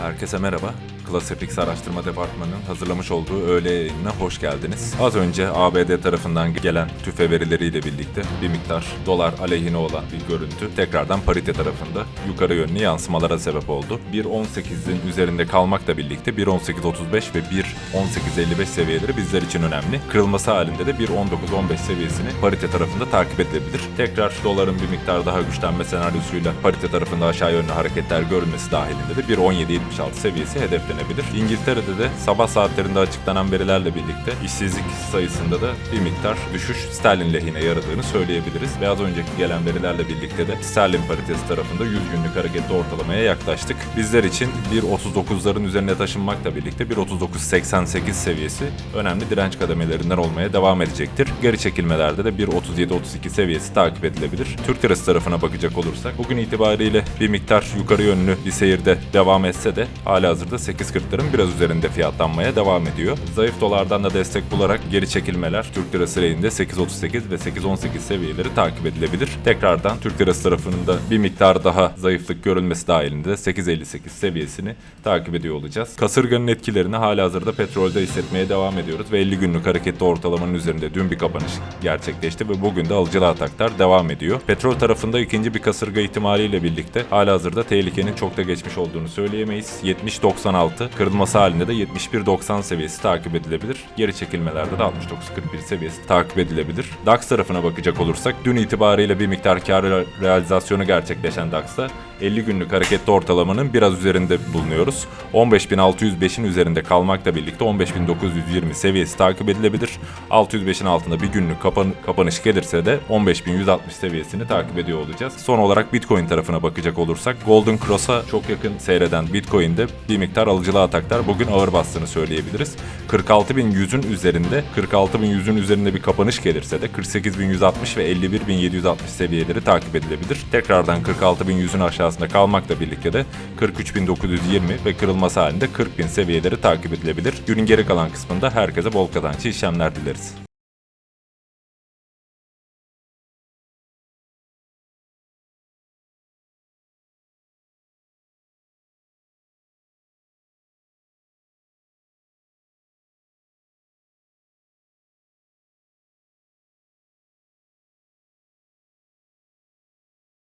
Herkese merhaba. Classifix Araştırma Departmanı'nın hazırlamış olduğu öğle yayınına hoş geldiniz. Az önce ABD tarafından gelen tüfe verileriyle birlikte bir miktar dolar aleyhine olan bir görüntü tekrardan parite tarafında yukarı yönlü yansımalara sebep oldu. 1.18'in üzerinde kalmakla birlikte 1.18.35 ve 1.18.55 seviyeleri bizler için önemli. Kırılması halinde de 1.19.15 seviyesini parite tarafında takip edilebilir. Tekrar doların bir miktar daha güçlenme senaryosuyla parite tarafında aşağı yönlü hareketler görülmesi dahilinde de 1.17.76 seviyesi denilebilir. İngiltere'de de sabah saatlerinde açıklanan verilerle birlikte işsizlik sayısında da bir miktar düşüş sterlin lehine yaradığını söyleyebiliriz. Ve az önceki gelen verilerle birlikte de sterlin paritesi tarafında 100 günlük hareketli ortalamaya yaklaştık. Bizler için 1.39'ların üzerine taşınmakla birlikte 1.39.88 seviyesi önemli direnç kademelerinden olmaya devam edecektir. Geri çekilmelerde de 1.37-32 seviyesi takip edilebilir. Türk lirası tarafına bakacak olursak bugün itibariyle bir miktar yukarı yönlü bir seyirde devam etse de halihazırda 8 1.40'ların biraz üzerinde fiyatlanmaya devam ediyor. Zayıf dolardan da destek bularak geri çekilmeler Türk lirası reyinde 8.38 ve 8.18 seviyeleri takip edilebilir. Tekrardan Türk lirası tarafında bir miktar daha zayıflık görülmesi dahilinde 8.58 seviyesini takip ediyor olacağız. Kasırganın etkilerini hala hazırda petrolde hissetmeye devam ediyoruz ve 50 günlük hareketli ortalamanın üzerinde dün bir kapanış gerçekleşti ve bugün de alıcılı ataklar devam ediyor. Petrol tarafında ikinci bir kasırga ihtimaliyle birlikte hala hazırda tehlikenin çok da geçmiş olduğunu söyleyemeyiz. 70-96 kırılması halinde de 71-90 seviyesi takip edilebilir. Geri çekilmelerde de 69-41 seviyesi takip edilebilir. DAX tarafına bakacak olursak dün itibariyle bir miktar kar re- realizasyonu gerçekleşen DAX'ta 50 günlük hareketli ortalamanın biraz üzerinde bulunuyoruz. 15.605'in üzerinde kalmakla birlikte 15.920 seviyesi takip edilebilir. 605'in altında bir günlük kapan- kapanış gelirse de 15.160 seviyesini takip ediyor olacağız. Son olarak Bitcoin tarafına bakacak olursak Golden Cross'a çok yakın seyreden Bitcoin'de bir miktar alıcılı ataklar bugün ağır bastığını söyleyebiliriz. 46.100'ün üzerinde 46.100'ün üzerinde bir kapanış gelirse de 48.160 ve 51.760 seviyeleri takip edilebilir. Tekrardan 46.100'ün aşağısında kalmakla birlikte de 43.920 ve kırılması halinde 40.000 seviyeleri takip edilebilir. Günün geri kalan kısmında herkese bol kazançlı işlemler dileriz.